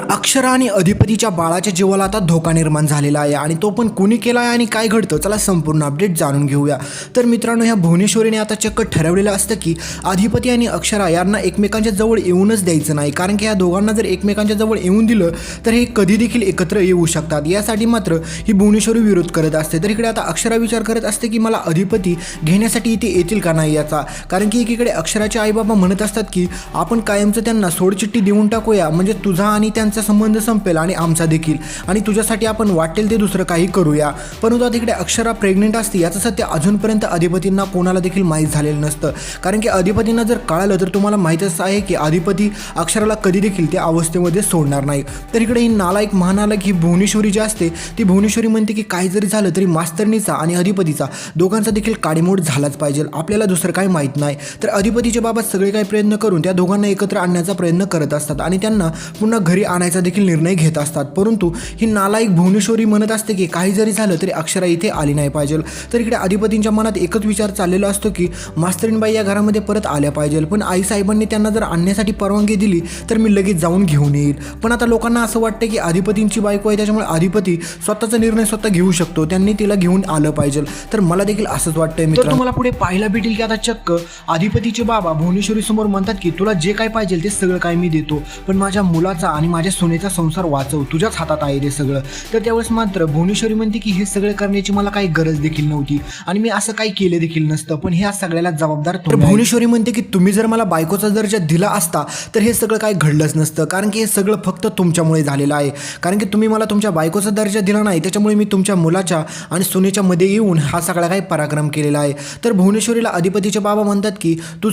अक्षरा आणि अधिपतीच्या बाळाच्या जीवाला आता धोका निर्माण झालेला आहे आणि तो पण कुणी केला आहे आणि काय घडतं चला संपूर्ण अपडेट जाणून घेऊया. तर मित्रांनो ह्या भुवनेश्वरीने आता चक्क ठरवलेलं असतं की अधिपती आणि अक्षरा यांना एकमेकांच्या जवळ येऊनच द्यायचं नाही. कारण की या दोघांना जर एकमेकांच्या जवळ येऊन दिलं तर हे कधी देखील एकत्र येऊ शकतात. यासाठी मात्र ही भुवनेश्वरी विरोध करत असते. तर इकडे आता अक्षरा विचार करत असते की मला अधिपती घेण्यासाठी इथे येतील का नाही याचा. कारण की एकीकडे अक्षराचे आईबाबा म्हणत असतात की आपण कायमचं त्यांना सोडचिठ्ठी देऊन टाकूया म्हणजे तुझा आणि त्या त्यांचा संबंध संपेल आणि आमचा देखील. आणि तुझ्यासाठी आपण वाटेल ते दुसरं काही करूया. परंतु तिकडे अक्षरा प्रेग्नेंट असते याचं सत्य अजूनपर्यंत अधिपतींना कोणाला देखील माहीत झालेलं नसतं. कारण की अधिपतींना जर कळालं तर तुम्हाला माहीतच आहे की अधिपती अक्षराला कधी देखील त्या अवस्थेमध्ये सोडणार नाही. तर इकडे ही नालायक महानालायक ही भुवनेश्वरी जी असते ती भुवनेश्वरी म्हणते की काही जरी झालं तरी मास्तरणीचा आणि अधिपतीचा दोघांचा देखील काडीमोड झालाच पाहिजे. आपल्याला दुसरं काही माहीत नाही. तर अधिपतीच्या बाबत सगळे काही प्रयत्न करून त्या दोघांना एकत्र आणण्याचा प्रयत्न करत असतात आणि त्यांना पुन्हा घरी आणायचा देखील निर्णय घेत असतात. परंतु ही नालायक भुवनेश्वरी म्हणत असते की काही जरी झालं तरी अक्षरा इथे आली नाही पाहिजे. तर इकडे अधिपतींच्या मनात एकच विचार चाललेला असतो की मास्तरीणबाई या घरामध्ये परत आल्या पाहिजे. पण आईसाहेबांनी त्यांना जर आणण्यासाठी परवानगी दिली तर मी लगेच जाऊन घेऊन येईल. पण आता लोकांना असं वाटतं की अधिपतींची बायको आहे त्याच्यामुळे अधिपती स्वतःचा निर्णय स्वतः घेऊ शकतो. त्यांनी तिला घेऊन आलं पाहिजे. तर मला देखील असंच वाटतंय मित्र तुम्हाला पुढे पाहायला भेटेल की आता चक्क अधिपतीचे बाबा भुवनेश्वरी समोर म्हणतात की तुला जे काय पाहिजे ते सगळं काय मी देतो. पण माझ्या मुलाचा आणि माझ्या सोन्याचा संसार वाचव तुझ्याच हातात आहे ते सगळं. तर त्यावेळेस मात्र भुवनेश्वरी म्हणते की हे सगळं करण्याची मला काही गरज देखील नव्हती आणि मी असं काही केलं देखील नसतं. पण ह्या सगळ्याला जबाबदार तर भुवनेश्वरी म्हणते की तुम्ही जर मला बायकोचा दर्जा दिला असता तर हे सगळं काही घडलंच नसतं. कारण की हे सगळं फक्त तुमच्यामुळे झालेलं आहे. कारण की तुम्ही मला तुमच्या बायकोचा दर्जा दिला नाही त्याच्यामुळे मी तुमच्या मुलाच्या आणि सोन्याच्या मध्ये येऊन हा सगळा काही पराक्रम केलेला आहे. तर भुवनेश्वरीला अधिपतीचे बाबा म्हणतात की तू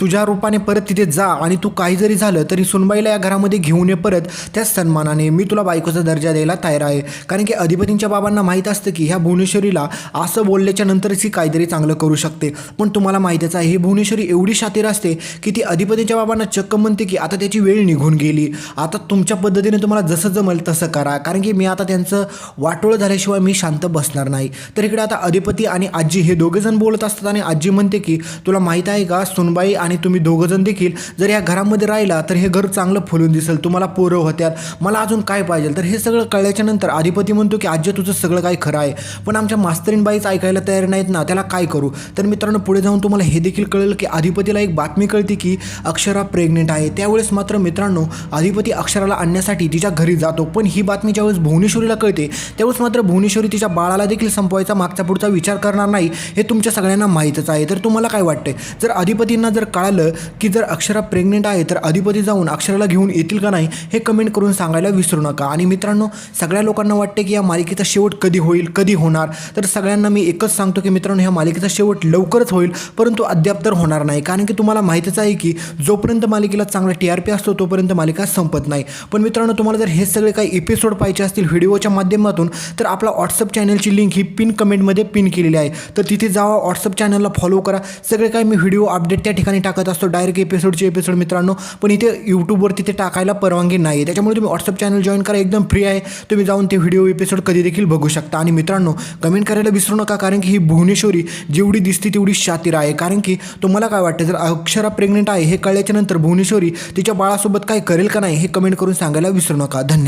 तुझ्या रूपाने परत तिथे जा आणि तू काही जरी झालं तरी सुनबाईला या घरामध्ये घेऊन ये परत. त्याच सन्मानाने मी तुला बायकोचा दर्जा द्यायला तयार आहे. कारण की अधिपतींच्या बाबांना माहीत असतं की ह्या भुवनेश्वरीला असं बोलल्याच्या नंतरच ही काहीतरी चांगलं करू शकते. पण तुम्हाला माहीतच आहे ही भुवनेश्वरी एवढी शातीर असते की ती अधिपतीच्या बाबांना चक्क म्हणते की आता त्याची वेळ निघून गेली. आता तुमच्या पद्धतीने तुम्हाला जसं जमेल तसं करा. कारण की मी आता त्यांचं वाटोळं झाल्याशिवाय मी शांत बसणार नाही. तर इकडे आता अधिपती आणि आजी हे दोघेजण बोलत असतात आणि आजी म्हणते की तुला माहीत आहे का सुनबाई आणि तुम्ही दोघंजण देखील जर या घरामध्ये राहिला तर हे घर चांगलं फुलून दिसेल. तुम्हाला पोरं होत्यात. मला अजून काय पाहिजे? तर हे सगळं कळल्याच्या नंतर अधिपती म्हणतो की आज्य तुझं सगळं काही खरं आहे. पण आमच्या मास्तरीनबाईच ऐकायला तयार नाहीत ना त्याला काय करू? तर मित्रांनो पुढे जाऊन तुम्हाला हे देखील कळेल की अधिपतीला एक बातमी कळते की अक्षरा प्रेग्नेंट आहे. त्यावेळेस मात्र मित्रांनो अधिपती अक्षराला आणण्यासाठी तिच्या घरी जातो. पण ही बातमी ज्यावेळेस भुवनेश्वरीला कळते त्यावेळेस मात्र भुवनेश्वरी तिच्या बाळाला देखील संपवायचा मागचा पुढचा विचार करणार नाही हे तुमच्या सगळ्यांना माहीतच आहे. तर तुम्हाला काय वाटतंय? जर अधिपतींना जर कळालं की जर अक्षरा प्रेग्नेंट आहे तर अधिपती जाऊन अक्षराला घेऊन येतील का नाही हे कमेंट करून सांगायला विसरू नका. आणि मित्रांनो सगळ्या लोकांना वाटते की या मालिकेचा शेवट कधी होईल कधी होणार? तर सगळ्यांना मी एकच सांगतो की मित्रांनो ह्या मालिकेचा शेवट लवकरच होईल परंतु अद्याप तर होणार नाही. कारण की तुम्हाला माहीतच आहे की जोपर्यंत मालिकेला चांगला टी आर पी असतो तोपर्यंत मालिका संपत नाही. पण मित्रांनो तुम्हाला जर हे सगळे काही एपिसोड पाहिजे असतील व्हिडिओच्या माध्यमातून तर आपला व्हॉट्सअप चॅनलची लिंक ही पिन कमेंटमध्ये पिन केलेली आहे. तर तिथे जावा व्हॉट्सअप चॅनलला फॉलो करा. सगळे काही मी व्हिडिओ अपडेट त्या ठिकाणी टाकत असतो. डायरेक्ट एपिसोडचे एपिसोड मित्रांनो. पण इथे यूट्यूबवर तिथे टाकायला परवानगी नाही आहे त्याच्यामुळे तुम्ही व्हॉट्सअप चॅनल जॉईन करा. एकदम फ्री आहे. तुम्ही जाऊन ते व्हिडिओ एपिसोड कधी देखील बघू शकता. आणि मित्रांनो कमेंट करायला विसरू नका. कारण की ही भुवनेश्वरी जेवढी दिसते तेवढी शातीर आहे. कारण की तुम्हाला काय वाटतं? जर अक्षरा प्रेग्नेंट आहे हे कळल्याच्या नंतर भुवनेश्वरी तिच्या बाळासोबत काय करेल का नाही हे कमेंट करून सांगायला विसरू नका. धन्यवाद.